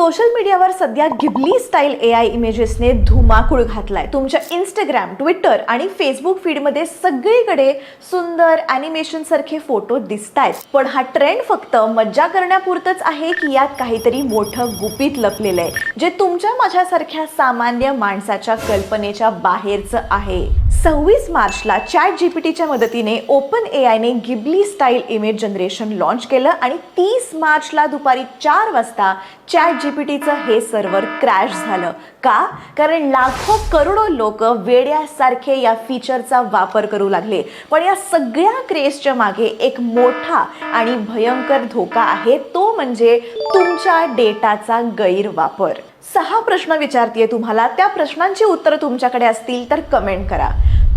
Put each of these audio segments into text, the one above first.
Social मीडियावर सध्या Ghibli style A I इमेजेसने धुमाकूळ घातलाय. तुमच्या इंस्टाग्राम ट्विटर आणि फेसबुक फीडमध्ये सगळीकडे सुंदर अॅनिमेशन सारखे फोटो दिसत आहेत पण हा ट्रेंड फक्त मज्जा करण्यापुरतच आहे की यात काहीतरी मोठं गुपित लपलेलं आहे जे तुमच्या माझ्यासारख्या सामान्य माणसाच्या कल्पनेच्या बाहेरचं आहे. सव्वीस मार्चला चॅट जी पी टीच्या मदतीने open A आयने Ghibli style image generation launch केलं आणि तीस मार्चला दुपारी चार वाजता चॅट जी पी टीचं हे सर्व्हर क्रॅश झालं. का? कारण लाखो करोडो लोक वेड्यासारखे या फीचरचा वापर करू लागले. पण या सगळ्या क्रेजच्या मागे एक मोठा आणि भयंकर धोका आहे. तो म्हणजे तुमच्या डेटाचा गैरवापर. सहा प्रश्न विचारतीये तुम्हाला. त्या प्रश्नांची उत्तरं तुमच्याकडे असतील तर कमेंट करा.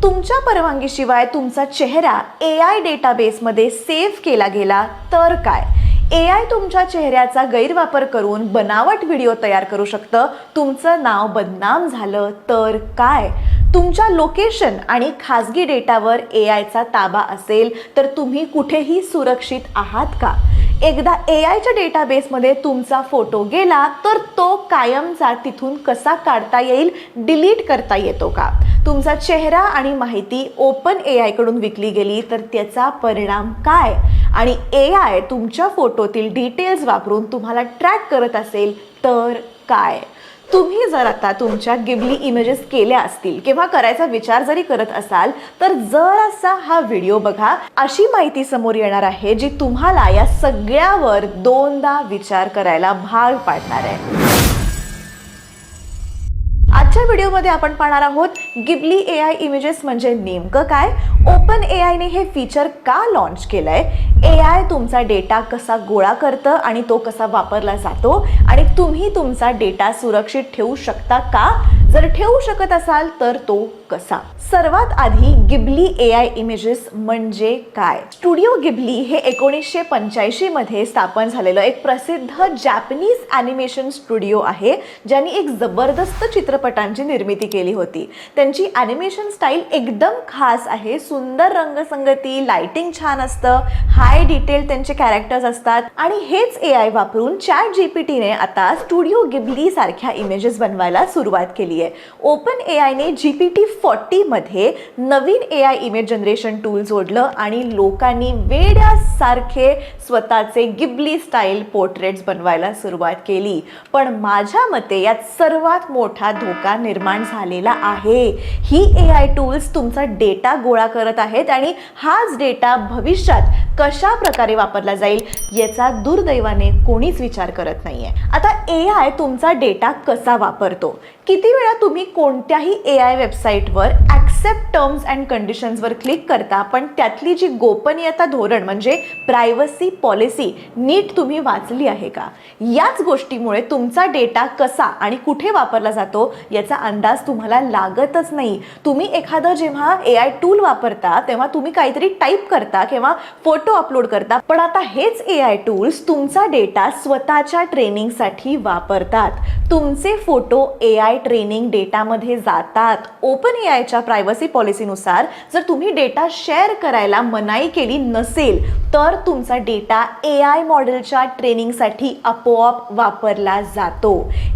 तुमच्या परवानगीशिवाय तुमचा चेहरा ए आय डेटाबेसमध्ये सेव्ह केला गेला तर काय? ए आय तुमच्या चेहऱ्याचा गैरवापर करून बनावट व्हिडिओ तयार करू शकतं. तुमचं नाव बदनाम झालं तर काय? तुमच्या लोकेशन आणि खाजगी डेटावर ए आयचा ताबा असेल तर तुम्ही कुठेही सुरक्षित आहात का? एकदा ए आयच्या डेटाबेसमध्ये तुमचा फोटो गेला तर तो कायमचा तिथून कसा काढता येईल डिलीट करता येतो का? तुमचा चेहरा आणि माहिती ओपन ए आयकडून विकली गेली तर त्याचा परिणाम काय? आणि ए आय तुमच्या फोटोतील डिटेल्स वापरून तुम्हाला ट्रॅक करत असेल तर काय? तुम्ही जर आता तुमच्या गिबली इमेजेस केल्या असतील किंवा करायचा विचार जरी करत असाल तर जर असा हा व्हिडिओ बघा. अशी माहिती समोर येणार आहे जी तुम्हाला या सगळ्यावर दोनदा विचार करायला भाग पाडणार आहे. आजच्या व्हिडिओमध्ये आपण पाहणार आहोत गिबली ए आय इमेजेस म्हणजे नेमकं काय? ओपन ए आयने हे फीचर का लॉन्च केलंय? ए आय तुमचा डेटा कसा गोळा करतं आणि तो कसा वापरला जातो? आणि तुम्ही तुमचा डेटा सुरक्षित ठेवू शकता का? जर ठेवू शकत असाल तर तो कसा? सर्वात आधी गिबली ए आय इमेजेस म्हणजे काय? स्टुडिओ गिबली हे एकोणीसशे पंच्याऐंशी मध्ये स्थापन झालेलं एक प्रसिद्ध जॅपनीज अॅनिमेशन स्टुडिओ आहे ज्यांनी एक जबरदस्त चित्रपटांची निर्मिती केली होती. त्यांची अॅनिमेशन स्टाईल एकदम खास आहे सुंदर रंगसंगती लाइटिंग छान असतं हाय डिटेल त्यांचे कॅरेक्टर्स असतात आणि हेच ए आय वापरून चॅट जीपीटीने आता स्टुडिओ गिबली सारख्या इमेजेस बनवायला सुरुवात केली आहे. ओपन ए आयने जी पी टी फॉर्टीमध्ये नवीन A I image generation tool जोडलं आणि लोकांनी वेड्यासारखे स्वतःचे गिबली स्टाईल पोर्ट्रेट्स बनवायला सुरुवात केली. पण माझ्या मते यात सर्वात मोठा धोका निर्माण झालेला आहे. ही ए आय टूल्स तुमचा डेटा गोळा करत आहेत आणि हाच डेटा भविष्यात कशा प्रकारे वापरला जाईल याचा दुर्दैवाने कोणीच विचार करत नाहीये. आता ए आय तुमचा डेटा कसा वापरतो? किती वेळा तुम्ही कोणत्याही ए आय वेबसाईटवर ॲक्सेप्ट टर्म्स अँड कंडिशन्सवर क्लिक करता पण त्यातली जी गोपनीयता धोरण म्हणजे प्रायव्हसी पॉलिसी नीट तुम्ही वाचली आहे का? याच गोष्टीमुळे तुमचा डेटा कसा आणि कुठे वापरला जातो याचा अंदाज तुम्हाला लागतच नाही. तुम्ही एखादं जेव्हा ए आय टूल वापरता तेव्हा तुम्ही काहीतरी टाईप करता किंवा फोटो अपलोड करता पण आता हेच ए आय टूल्स तुमचा डेटा स्वतःच्या ट्रेनिंगसाठी वापरतात. तुमचे फोटो ए आय ट्रेनिंग डेटामध्ये जातात. ओपन ए आयच्या प्रायव्हसी पॉलिसीनुसार जर तुम्ही डेटा शेअर करायला मनाई केली नसेल तर तुमचा डेटा ए आय मॉडेलच्या ट्रेनिंगसाठी आपोआप वापरला जातो.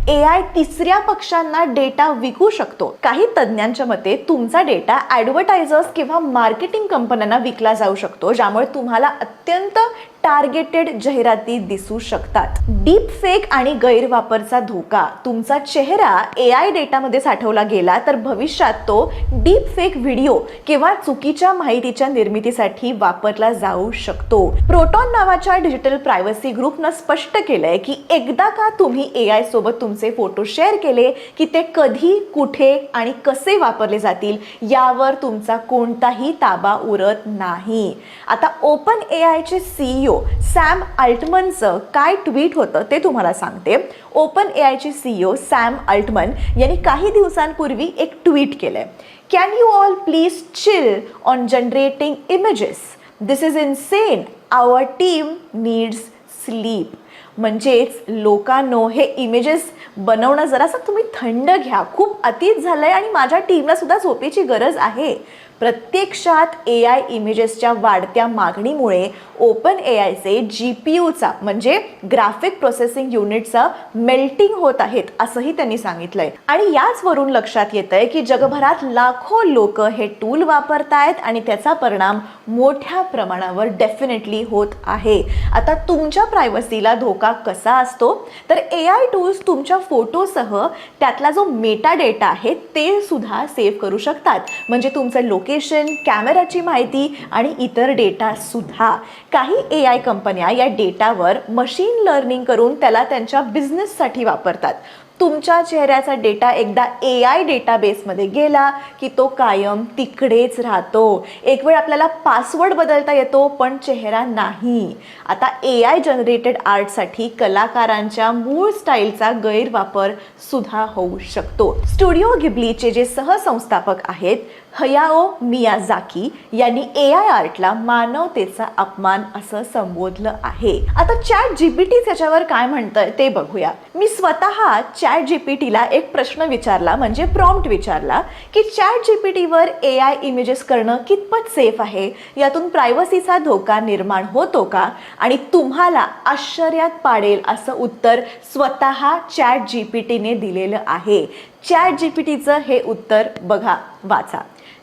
ए आय तिसऱ्या पक्षांना डेटा विकू शकतो. काही तज्ज्ञांच्या मते तुमचा डेटा ॲडव्हर्टायझर्स किंवा मार्केटिंग कंपन्यांना विकला जाऊ शकतो ज्यामुळे तुम्हाला अत्यंत टार्गेटेड जाहिराती दिसू शकतात. डीप फेक आणि गैरवापरचा धोका. तुमचा चेहरा ए आय डेटामध्ये साठवला गेला तर भविष्यात तो डीप फेक व्हिडिओ किंवा चुकीच्या माहितीच्या निर्मितीसाठी वापरला जाऊ शकतो. प्रोटॉन नावाच्या डिजिटल प्रायव्हसी ग्रुपनं स्पष्ट केलंय की एकदा का तुम्ही ए आय सोबत तुमचे फोटो शेअर केले की ते कधी कुठे आणि कसे वापरले जातील यावर तुमचा कोणताही ताबा उरत नाही. आता ओपन ए आयचे सीईओ सॅम अल्टमनचं काय ट्विट होतं ते तुम्हाला सांगते. ओपन ए आयचे सीईओ सॅम अल्टमन यांनी काही दिवसांपूर्वी एक ट्विट केलंय. Can you all please chill on generating images this is insane our team needs sleep म्हणजेच लोकांनो हे इमेजेस बनवणं जरासं तुम्ही थंड घ्या. खूप अतीत झालंय आणि माझ्या टीमला सुद्धा झोपेची गरज आहे. प्रत्यक्षात ए आय इमेजेसच्या वाढत्या मागणीमुळे ओपन ए आयचे जी पी यूचा म्हणजे ग्राफिक प्रोसेसिंग युनिटचं मेल्टिंग होत आहेत असंही त्यांनी सांगितलंय. आणि याचवरून लक्षात येत आहे की जगभरात लाखो लोक हे टूल वापरतायत आणि त्याचा परिणाम मोठ्या प्रमाणावर डेफिनेटली होत आहे. आता तुमच्या प्रायव्हसीला धोका कसा असतो? तर ए आय टूल्स तुमच्या फोटोसह त्यातला जो मेटा डेटा आहे ते सुद्धा सेव्ह करू शकतात. म्हणजे तुमचं लोकेशन कॅमेराची माहिती आणि इतर डेटा सुद्धा. काही ए आय कंपन्या या डेटावर मशीन लर्निंग करून त्याला त्यांच्या बिझनेससाठी वापरतात. तुमच्या चेहऱ्याचा डेटा एकदा ए आय डेटाबेसमध्ये गेला की तो कायम तिकडेच राहतो. एक वेळ आपल्याला पासवर्ड बदलता येतो पण चेहरा नाही. आता ए आय जनरेटेड आर्टसाठी कलाकारांच्या मूळ स्टाईलचा गैरवापर सुद्धा होऊ शकतो. स्टुडिओ गिबलीचे जे सहसंस्थापक आहेत हयाओ मियाझाकी यांनी ए आय आर्टला मानवतेचा अपमान असं संबोधलं आहे. आता चॅट जीपीटी त्याच्यावर काय म्हणतंय ते बघूया. मी स्वतः चॅट जीपीटीला एक प्रश्न विचारला म्हणजे प्रॉम्प्ट विचारला की चॅट जीपीटीवर ए आय इमेजेस करणं कितपत सेफ आहे? यातून प्रायव्हसीचा धोका निर्माण होतो का? आणि तुम्हाला आश्चर्यात पाडेल असं उत्तर स्वतः चॅट जीपीटीने दिलेलं आहे. चॅट जीपीटीचं हे उत्तर बघा वाचा.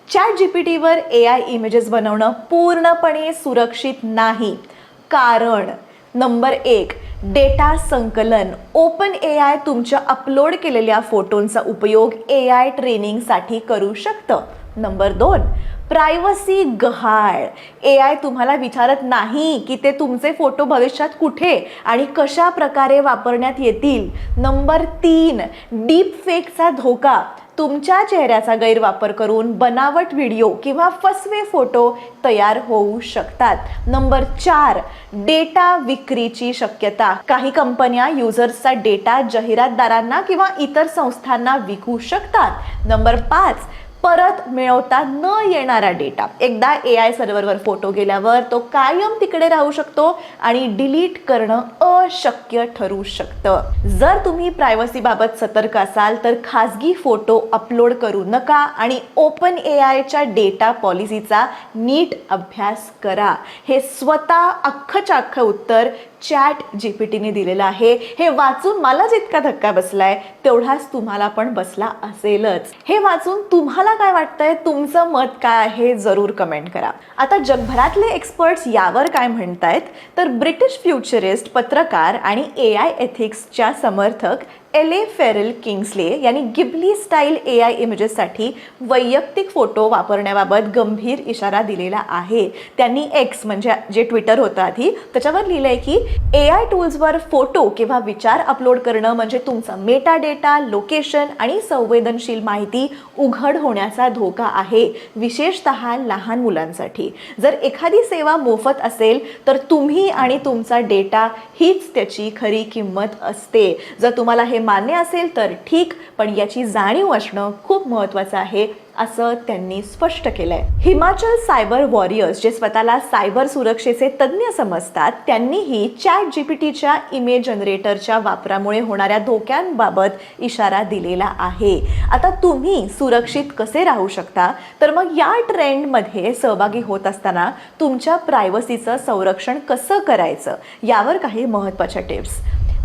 चॅट जी पी टीवर ए आय इमेजेस बनवणं पूर्णपणे सुरक्षित नाही. कारण नंबर एक डेटा संकलन. ओपन ए आय तुमच्या अपलोड केलेल्या फोटोंचा उपयोग ए आय ट्रेनिंगसाठी करू शकतं. नंबर दोन प्रायव्हसी गहाळ. ए आय तुम्हाला विचारत नाही की ते तुमचे फोटो भविष्यात कुठे आणि कशा प्रकारे वापरण्यात येतील. नंबर तीन डीप फेकचा धोका. तुमच्या चेहऱ्याचा गैरवापर करून बनावट व्हिडिओ किंवा फसवे फोटो तयार होऊ शकतात. नंबर चार डेटा विक्रीची शक्यता. काही कंपन्या युजर्सचा डेटा जाहिरातदारांना किंवा इतर संस्थांना विकू शकतात. नंबर पाच परत मिळवता न येणारा डेटा. एकदा ए आय सर्व्हरवर फोटो गेल्यावर तो कायम तिकडे राहू शकतो आणि डिलीट करणं अशक्य ठरू शकतं. जर तुम्ही प्रायव्हसीबाबत सतर्क असाल तर खाजगी फोटो अपलोड करू नका आणि ओपन ए आयच्या डेटा पॉलिसीचा नीट अभ्यास करा. हे स्वतः अख्खच्या अख्खं उत्तर चॅट जी पी टीने दिलेलं आहे. हे वाचून मला जितका धक्का बसलाय तेवढाच तुम्हाला पण बसला असेलच. हे वाचून तुम्हाला तुम्हाला काय वाटतंय? तुमचं मत काय आहे? जरूर कमेंट करा. आता जगभरातले एक्सपर्ट्स यावर काय म्हणतायत? तर ब्रिटिश फ्युचरिस्ट पत्रकार आणि ए आय एथिक्सच्या समर्थक एल ए फेरल किंग्सले यांनी गिबली स्टाईल ए आय इमेजेससाठी वैयक्तिक फोटो वापरण्याबाबत गंभीर इशारा दिलेला आहे. त्यांनी एक्स म्हणजे जे ट्विटर होतं आधी त्याच्यावर लिहिलं आहे की ए आय टूल्सवर फोटो किंवा विचार अपलोड करणं म्हणजे तुमचा मेटा डेटा लोकेशन आणि संवेदनशील माहिती उघड होण्याचा धोका आहे विशेषत लहान मुलांसाठी. जर एखादी सेवा मोफत असेल तर तुम्ही आणि तुमचा डेटा हीच त्याची खरी किंमत असते. जर तुम्हाला हे मान्य असेल तर ठीक पण याची जाणीव असणं खूप महत्त्वाचं आहे असं त्यांनी स्पष्ट केलंय. हिमाचल सायबर वॉरियर्स जे स्वतःला सायबर सुरक्षेचे तज्ज्ञ समजतात त्यांनीही चॅट जीपीटीच्या इमेज जनरेटरच्या वापरामुळे होणाऱ्या धोक्यांबाबत इशारा दिलेला आहे. आता तुम्ही सुरक्षित कसे राहू शकता? तर मग या ट्रेंडमध्ये सहभागी होत असताना तुमच्या प्रायव्हसीचं संरक्षण कसं करायचं? यावर काही महत्त्वाच्या टिप्स.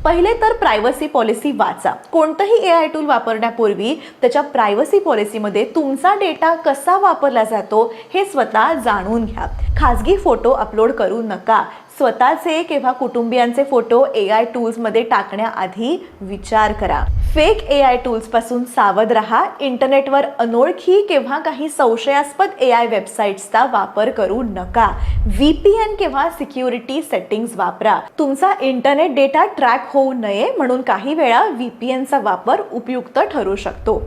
पहिले तर प्रायव्हसी पॉलिसी वाचा. कोणतंही ए आय टूल वापरण्यापूर्वी त्याच्या प्रायव्हसी पॉलिसीमध्ये तुमचा डेटा कसा वापरला जातो हे स्वतः जाणून घ्या. खाजगी फोटो अपलोड करू नका. स्वतःचे किंवा कुटुंबियांचे फोटो ए आय टूल्समध्ये टाकण्याआधी विचार करा. फेक ए आय टूल्सपासून सावध राहा. इंटरनेटवर अनोळखी किंवा काही संशयास्पद ए आय वेबसाईट्सचा वापर करू नका. व्ही पी एन किंवा सिक्युरिटी सेटिंग्स वापरा. तुमचा इंटरनेट डेटा ट्रॅक होऊ नये म्हणून काही वेळा व्ही पी एनचा वापर उपयुक्त ठरू शकतो.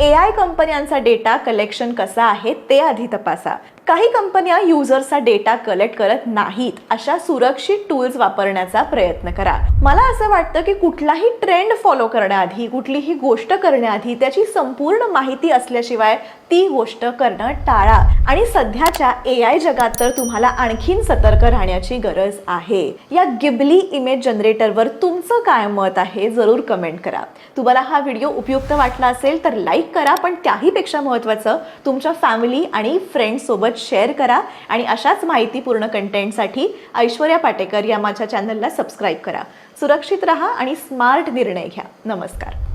ए आय कंपन्यांचा डेटा कलेक्शन कसा आहे ते आधी तपासा. काही कंपन्या युजर्सचा डेटा कलेक्ट करत नाहीत. अशा सुरक्षित टूल्स वापरण्याचा प्रयत्न करा. मला असं वाटतं की कुठलाही ट्रेंड फॉलो करण्याआधी कुठलीही गोष्ट करण्याआधी त्याची संपूर्ण माहिती असल्याशिवाय ती गोष्ट करणं टाळा. आणि सध्याच्या ए आय जगात तर तुम्हाला आणखीन सतर्क राहण्याची गरज आहे. या गिबली इमेज जनरेटरवर तुमचं काय मत आहे जरूर कमेंट करा. तुम्हाला हा व्हिडिओ उपयुक्त वाटला असेल तर लाईक करा पण त्याहीपेक्षा महत्त्वाचं तुमच्या फॅमिली आणि फ्रेंड्ससोबत शेअर करा आणि अशाच माहितीपूर्ण कंटेंटसाठी ऐश्वर्या पाटेकर या माझ्या चॅनलला सबस्क्राईब करा. सुरक्षित रहा आणि स्मार्ट निर्णय घ्या. नमस्कार.